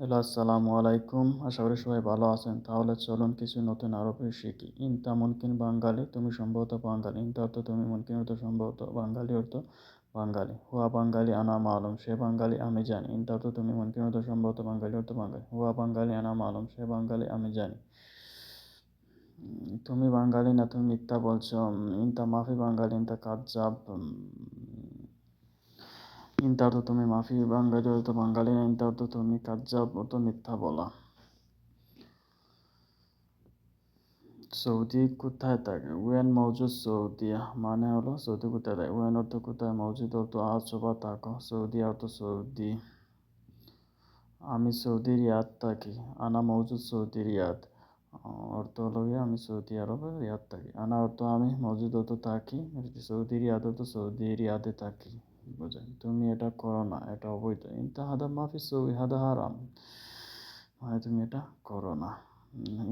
Hello, আসসালামু আলাইকুম। আশা করি সবাই ভালো আছেন। তাহলে চলুন কিছু নতুন আরবি শিখি। ইনতা মুনকিন বাঙালি, তুমি সম্ভবত বাঙালি। ইনতা অর্থ তুমি মুনকিন অর্থ, সম্ভবত বাঙালি অর্থ বাঙালি। হুয়া বাঙালি আনা মালুম, সে বাঙালি আমি জানি। ইনতা অর্থ তুমি মুনকিন অর্থ, সম্ভবত বাঙালি অর্থ বাঙালি। হুয়া বাঙালি আনা মালুম, সে বাঙালি আমি জানি। তুমি বাঙালি না, তুমি মিথ্যা বলছো। ইনতা মাফি বাঙালি, ইনতা কাজ্জাব ইনতা অর্থ তুমি মাফি অর্থ বাঙালি না ইনতা অর্থ তুমি কাজ্জাব অর্থ মিথ্যা বলা। সৌদি কোথায় থাকে? ওয়েন মৌজুদ সৌদিয়া মানে হলো সৌদি কোথায় থাকে? ওয়েন অর্থ কোথায়? মৌজুদ অর্থ আছো বা থাকো সৌদি অর্থ সৌদি। আমি সৌদি রিয়াদ থাকি, আনা মৌজুদ সৌদি রিয়াদ। অর্থ হলো আমি সৌদি আরবে রিয়াদ থাকি। আনা অর্থ আমি মৌজুদ অর্থ থাকি, সৌদি রিয়াদ অর্থ সৌদি রিয়াদে থাকি। বোঝেন তুমি এটা করো না, এটা অবৈধ। ইন্তা হাদা মাফি সৌদি হাদা হারাম। মানে তুমি এটা করো না।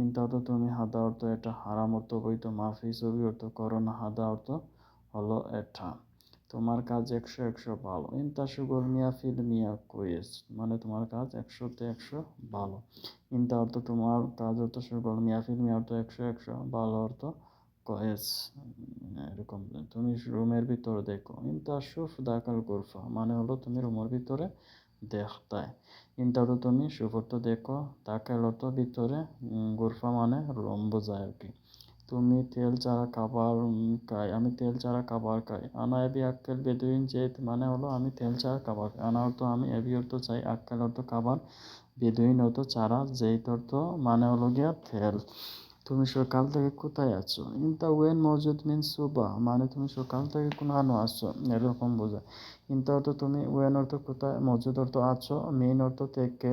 ইন্তা তুমি, হাদা অর্থ এটা, হারাম অর্থ বৈধ মাফি ছবি অর্থ করো না, হাদা অর্থ হলো এটা। তোমার কাজ একশো একশো ভালো। ইন্তা সুগর মিয়া ফিল মিয়া কুয়েস মানে তোমার কাজ একশোতে একশো ভালো। ইন্তা অর্থ তোমার কাজ অর্থ সুগর মিয়া ফিল মিয়া অর্থ একশো একশো, ভালো অর্থ কয়েস এরকম। তুমি রুমের ভিতরে দেখো। ইন্তা সুফ দাকাল গুরফা মানে হলো তুমি রুমের ভিতরে দেখতায় ইন্তা অর্থ তুমি অর্থ দেখো দাকাল অর্থ ভিতরে গুরফা মানে রুম বোঝায় আর কি। তুমি তেল ছাড়া খাবার খাই, আমি তেল ছাড়া খাবার খাই। আনা এবি আক্কেল বেদুইন জেদ মানে হলো আমি তেল ছাড়া খাবার খাই। আনা অর্থ আমি এবি অর্থ চাই আক্কেল অর্থ খাবার বেদুইন অর্থ ছাড়া জেদ অর্থ মানে হলো গিয়া তেল। তুমি সকাল থেকে কোথায় আছো? ইনতা ওয়েন মজুদ মিন সুবা মানে তুমি সকাল থেকে কোনো আনো আছো? এরকম বোঝায়। ইনতা অর্থ তুমি ওয়েন অর্থ কোথায়, মজুদ অর্থ আছো মেন অর্থ থেকে